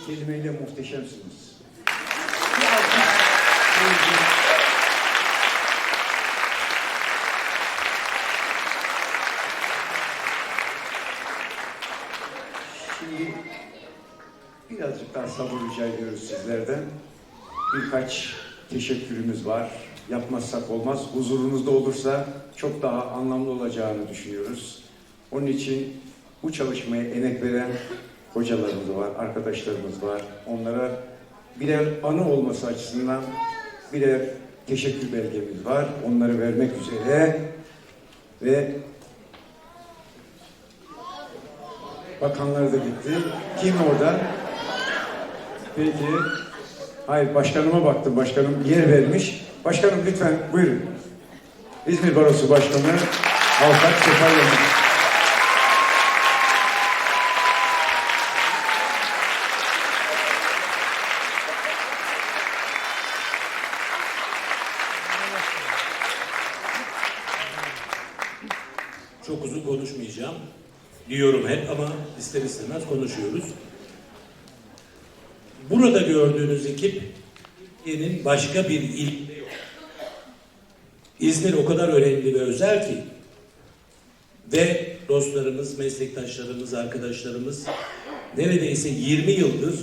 İlk kelimeyle muhteşemsiniz. Şimdi birazcık daha sabır rica ediyoruz sizlerden. Birkaç teşekkürümüz var. Yapmazsak olmaz. Huzurunuzda olursa çok daha anlamlı olacağını düşünüyoruz. Onun için bu çalışmaya emek veren hocalarımız var, arkadaşlarımız var. Onlara birer anı olması açısından birer teşekkür belgemiz var. Onları vermek üzere ve bakanlar da gitti. Kim orada? Peki. Hayır başkanıma baktım. Başkanım yer vermiş. Başkanım lütfen buyurun. İzmir Barosu Başkanı Avukat Sefa Yılmaz. Çok uzun konuşmayacağım. Diyorum hep ama ister istemez konuşuyoruz. Burada gördüğünüz ekip Türkiye'nin başka bir ilinde yok. İzmir o kadar önemli ve özel ki ve dostlarımız, meslektaşlarımız, arkadaşlarımız neredeyse 20 yıldır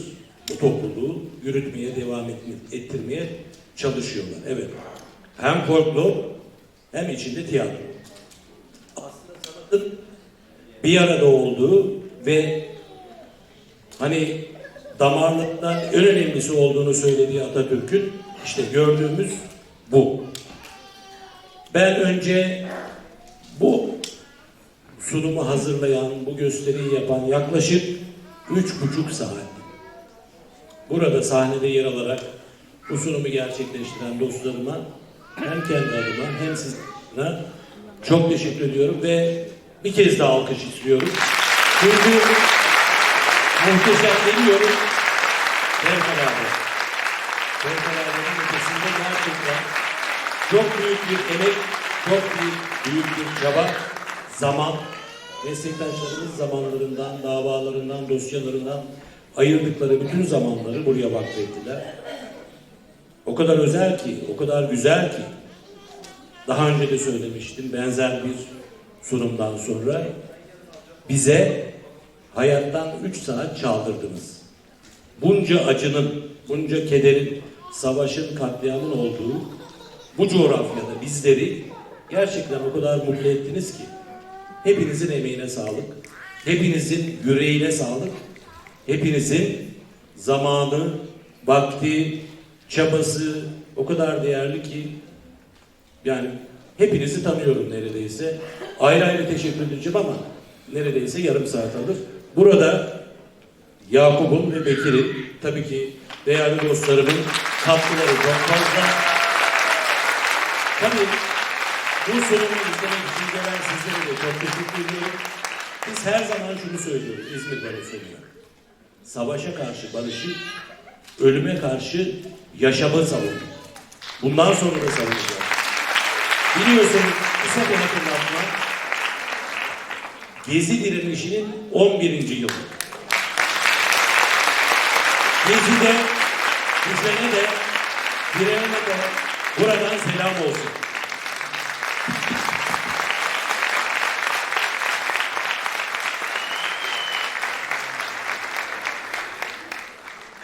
bu topluluğu yürütmeye, devam ettirmeye çalışıyorlar. Evet. Hem folklor hem içinde tiyatro. bir arada olduğu ve hani damarlıktan en önemlisi olduğunu söylediği Atatürk'ün işte gördüğümüz bu. Ben önce bu sunumu hazırlayan, bu gösteriyi yapan yaklaşık üç buçuk saat burada sahnede yer alarak bu sunumu gerçekleştiren dostlarıma hem kendi adıma hem sizlere çok teşekkür ediyorum ve bir kez daha alkış istiyorum. Çünkü muhteşem demiyorum. Fevkalade. Fevkaladenin ötesinde gerçekten çok büyük bir emek, çok büyük, büyük bir çaba, zaman, meslektaşlarımız zamanlarından, davalarından, dosyalarından ayırdıkları bütün zamanları buraya vakfettiler. O kadar özel ki, o kadar güzel ki, daha önce de söylemiştim benzer bir sunumdan sonra bize hayattan üç saat çaldırdınız. Bunca acının, bunca kederin, savaşın, katliamın olduğu bu coğrafyada bizleri gerçekten o kadar mutlu ettiniz ki. Hepinizin emeğine sağlık, hepinizin yüreğine sağlık, hepinizin zamanı, vakti, çabası o kadar değerli ki yani hepinizi tanıyorum neredeyse. Ayrı ayrı teşekkür edeceğim ama neredeyse yarım saat alır. Burada Yakup'un ve Bekir'in tabii ki değerli dostlarımın katkıları çok fazla. Tabii bu sunumu izlemek için gelen sizlere de çok teşekkür ediyorum. Biz her zaman şunu söylüyoruz İzmir Barosu'na. Savaşa karşı barışı, ölüme karşı yaşamı savunduk. Bundan sonra da savunacağız. Biliyorsunuz kısa bir hatırlatma. Gezi direnişinin 11. yılı. Gezi'de, düzene de, direne de buradan selam olsun.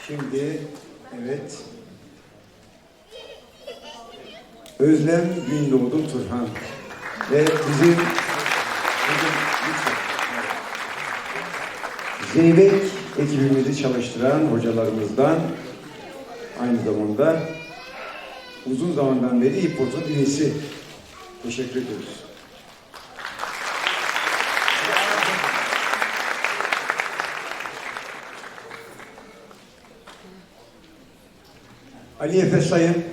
Şimdi evet. Özlem Gündoğdu Turhan ve bizim lütfen. Zeybek ekibimizi çalıştıran hocalarımızdan aynı zamanda uzun zamandan beri İPOT'un üyesi. Teşekkür ediyoruz. Ali Efe Sayın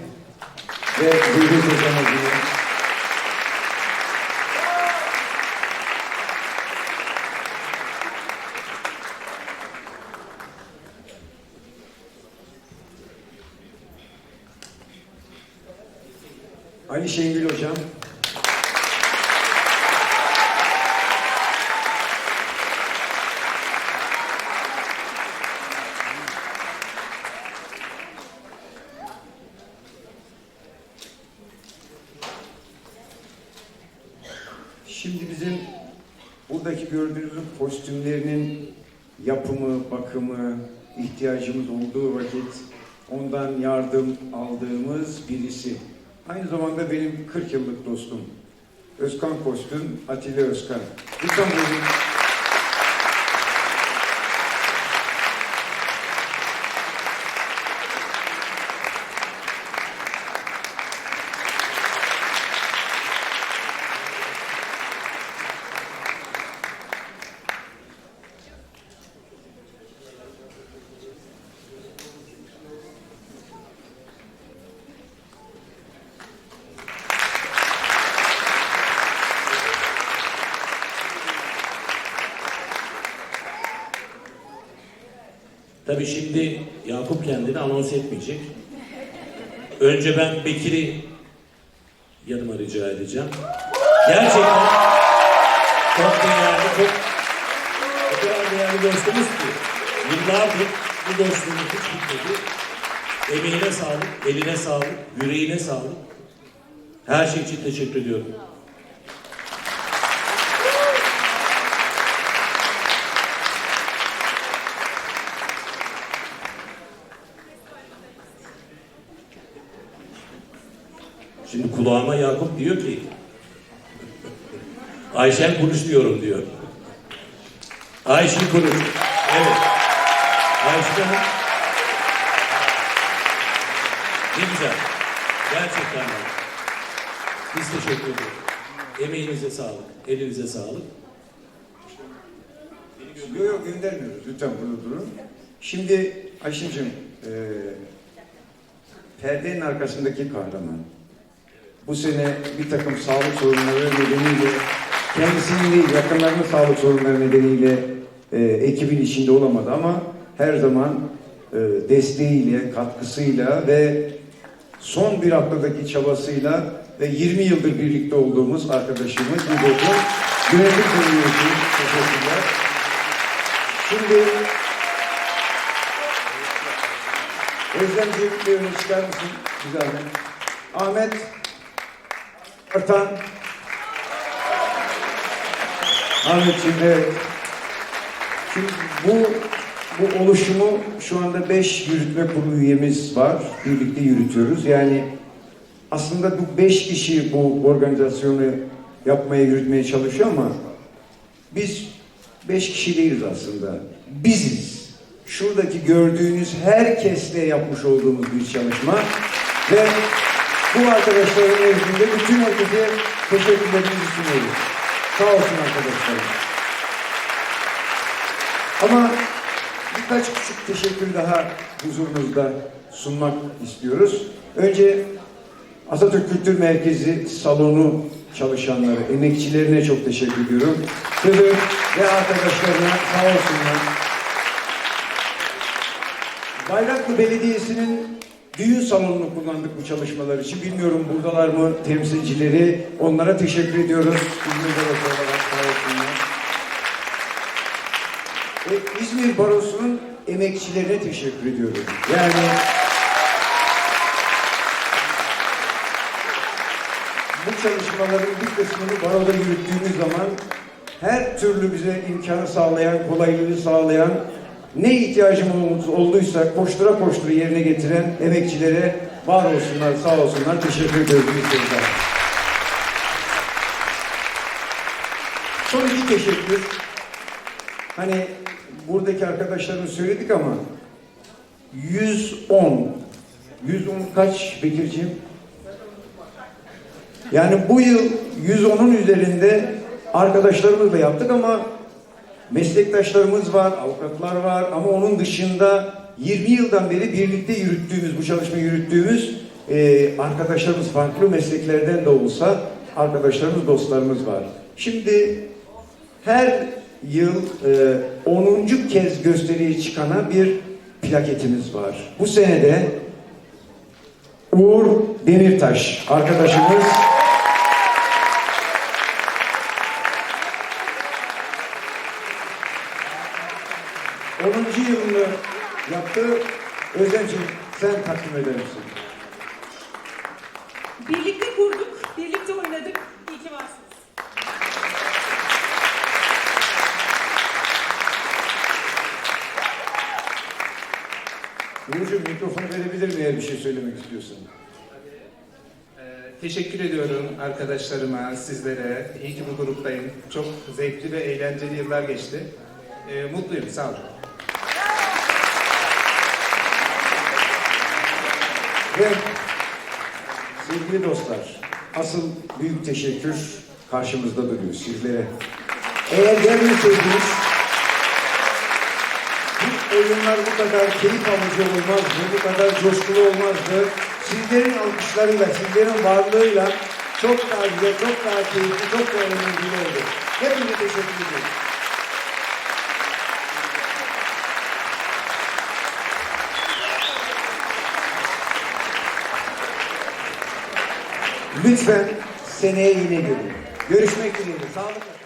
ve Zeybek Hocamızın Şimdi bizim buradaki gördüğünüz kostümlerinin yapımı, bakımı, ihtiyacımız olduğu vakit ondan yardım aldığımız birisi. Aynı zamanda benim 40 yıllık dostum. Özkan Kostüm, Atilla Özkan. Lütfen Tabii şimdi Yakup kendini anons etmeyecek. Önce ben Bekir'i yanıma rica edeceğim. Gerçekten çok değerli, çok o kadar değerli dostumuz ki yıllardır bu dostluğumuz hiç bitmedi. Emeğine sağlık, eline sağlık, yüreğine sağlık. Her şey için teşekkür ediyorum. Şimdi kulağıma Yakup diyor ki Ayşen Kuruç diyorum diyor. Ayşin Kuruç. Evet. Ayşin. Ne güzel. Gerçekten. Biz teşekkür ediyoruz. Emeğinize sağlık. Elinize sağlık. Yok yok göndermiyoruz. Lütfen burada durun. Şimdi Ayşin'cim e, perdenin arkasındaki kahraman. Bu sene bir takım sağlık sorunları nedeniyle kendisinin değil yakınlarının sağlık sorunları nedeniyle e, ekibin içinde olamadı ama her zaman e, desteğiyle, katkısıyla ve son bir haftadaki çabasıyla ve 20 yıldır birlikte olduğumuz arkadaşımız yönetim kurulu üyesi. Teşekkürler. Şimdi bir öne çıkar mısın? Güzel. Ahmet Artan Ahmetciğim evet. Şimdi bu bu oluşumu şu anda beş yürütme kurulu üyemiz var. Birlikte yürütüyoruz. Yani aslında bu beş kişi bu organizasyonu yapmaya, yürütmeye çalışıyor ama biz beş kişi değiliz aslında. Biziz. Şuradaki gördüğünüz herkesle yapmış olduğumuz bir çalışma ve bu arkadaşların nezdinde bütün herkese teşekkürlerimizi sunuyoruz. Sağ olsun arkadaşlarım. Ama birkaç küçük teşekkür daha huzurunuzda sunmak istiyoruz. Önce Atatürk Kültür Merkezi salonu çalışanları, emekçilerine çok teşekkür ediyorum. Kıvır ve arkadaşlarına sağ olsunlar. Bayraklı Belediyesi'nin düğün salonunu kullandık bu çalışmalar için. Bilmiyorum buradalar mı temsilcileri. Onlara teşekkür ediyoruz. Ve İzmir Barosu'nun emekçilerine teşekkür ediyorum. Yani bu çalışmaların bir kısmını baroda yürüttüğümüz zaman her türlü bize imkanı sağlayan, kolaylığı sağlayan, ne ihtiyacımız olduysa koştura koştura yerine getiren emekçilere var olsunlar, sağ olsunlar. Teşekkür ediyoruz. Son iki teşekkür. Hani buradaki arkadaşlarımız söyledik ama 110 110 kaç Bekirciğim? Yani bu yıl 110'un üzerinde arkadaşlarımızla yaptık ama meslektaşlarımız var, avukatlar var ama onun dışında 20 yıldan beri birlikte yürüttüğümüz, bu çalışmayı yürüttüğümüz e, arkadaşlarımız farklı mesleklerden de olsa arkadaşlarımız, dostlarımız var. Şimdi her yıl e, 10. kez gösteriye çıkana bir plaketimiz var. Bu senede Uğur Demirtaş arkadaşımız yaptı. Özlemciğim sen takdim eder misin? Birlikte kurduk, birlikte oynadık. İyi ki varsınız. Uğurcuğum mikrofonu verebilir mi eğer bir şey söylemek istiyorsan? Ee, Teşekkür ediyorum arkadaşlarıma, sizlere. İyi ki bu gruptayım. Çok zevkli ve eğlenceli yıllar geçti. Ee, mutluyum, sağ olun. Ve sevgili dostlar, asıl büyük teşekkür karşımızda duruyor sizlere. Eğer gelmeseydiniz bu oyunlar bu kadar keyif alıcı olmazdı, bu kadar coşkulu olmazdı. Sizlerin alkışlarıyla, sizlerin varlığıyla çok daha güzel, çok daha keyifli, çok daha eğlenceli oldu. Hepinize teşekkür ediyorum. Lütfen seneye yine gelin. Görüşmek dileğiyle. Sağlıkla.